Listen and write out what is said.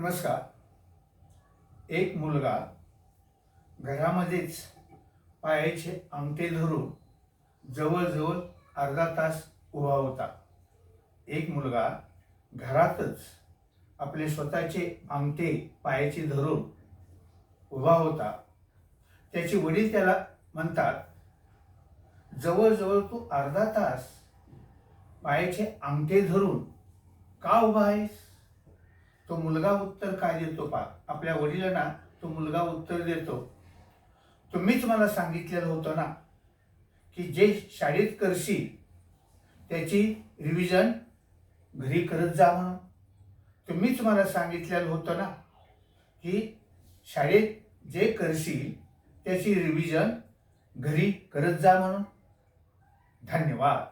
नमस्कार. एक मुलगा घरामध्येच पायाचे अंगठे धरून जवळजवळ अर्धा तास उभा होता. एक मुलगा घरातच आपले स्वतःचे अंगठे पायाचे धरून उभा होता. त्याचे वडील त्याला म्हणतात जवळजवळ तू अर्धा तास पायाचे अंगठे धरून का उभा आहेस? तो मुलगा उत्तर काय देतो पा आपल्या वडिलांना तो मुलगा उत्तर देतो. तुम्हीच मला सांगितलेलं होतं ना की जे शाळेत करशील त्याची रिव्हिजन घरी करत जा म्हणून. तुम्हीच मला सांगितलेलं होतं ना की शाळेत जे करशील त्याची रिव्हिजन घरी करत जा म्हणून. धन्यवाद.